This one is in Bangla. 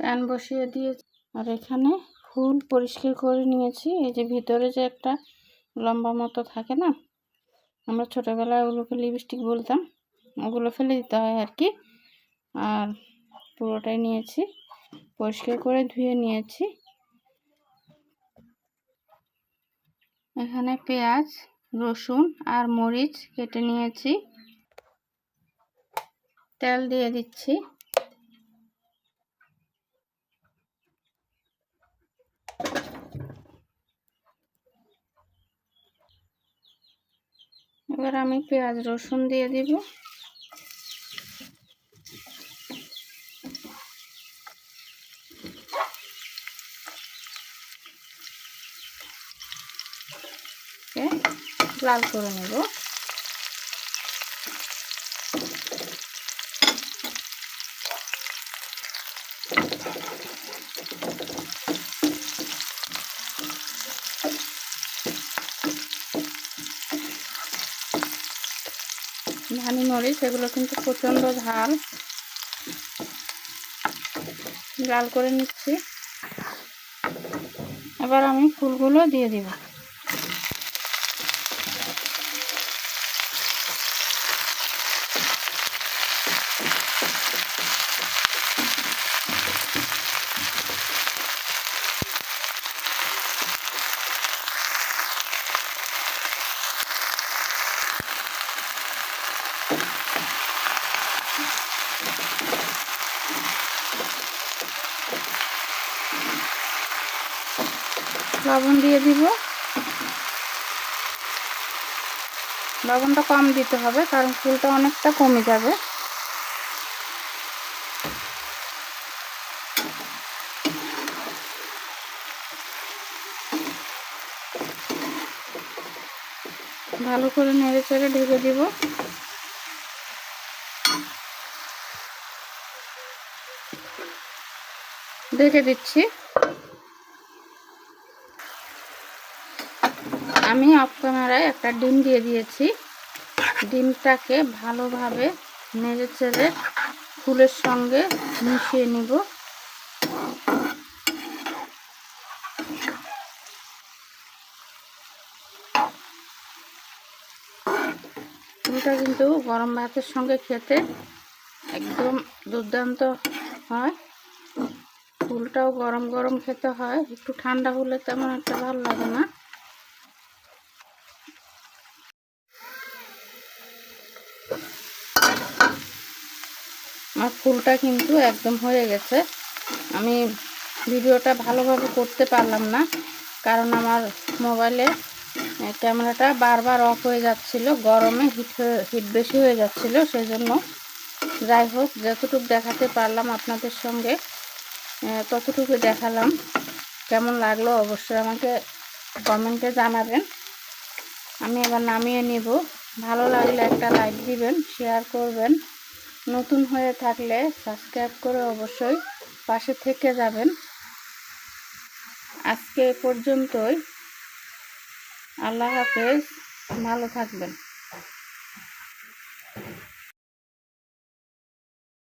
প্যান বসিয়ে দিয়েছি। আর এখানে ফুল পরিষ্কার করে নিয়েছি। এই যে ভিতরে যে একটা লম্বা মতো থাকে না? আমরা ছোটোবেলায় ওগুলোকে লিপস্টিক বলতাম। ওগুলো ফেলে দিতে হয় আর কি। আর পুরোটাই নিয়েছি। পরিষ্কার করে ধুয়ে নিয়েছি। এখানে পেঁয়াজ, রসুন আর মরিচ কেটে নিয়েছি। তেল দিয়ে দিচ্ছি। এবার আমি পেঁয়াজ রসুন দিয়ে দিব। লাল করে নেব। ধানি মরিচ এগুলো কিন্তু প্রচণ্ড ঝাল। লাল করে নিচ্ছি। এবার আমি ফুলগুলো দিয়ে দিব। লবণ দিয়ে দিব। লবণটা কম দিতে হবে, কারণ ফুলটা অনেকটা কমে যাবে। ভালো করে নেড়ে চেড়ে ঢেকে দিব। ঢেকে দিচ্ছি। আমি অফ ক্যামেরায় একটা ডিম দিয়ে দিয়েছি। ডিমটাকে ভালোভাবে নেড়ে চেড়ে ফুলের সঙ্গে মিশিয়ে নিব। ফুলটা কিন্তু গরম ভাতের সঙ্গে খেতে একদম দুর্দান্ত হয়। ফুলটাও গরম গরম খেতে হয়। একটু ঠান্ডা হলে তেমন একটা ভালো লাগে না। আমার ফুলটা কিন্তু একদম হয়ে গেছে। আমি ভিডিওটা ভালোভাবে করতে পারলাম না, কারণ আমার মোবাইলে ক্যামেরাটা বারবার অফ হয়ে যাচ্ছিল, গরমে হিট হিট বেশি হয়ে যাচ্ছিল সেই জন্য যাই হোক, যতটুকু দেখাতে পারলাম আপনাদের সঙ্গে ততটুকু দেখালাম। কেমন লাগল অবশ্যই আমাকে কমেন্টে জানাবেন। আমি এবার নামিয়ে নিব। ভালো লাগলে একটা লাইক দিবেন, শেয়ার করবেন। নতুন হয়ে থাকলে সাবস্ক্রাইব করে অবশ্যই পাশে থেকে যাবেন। আজকে পর্যন্তই। আল্লাহ হাফেজ। ভালো থাকবেন।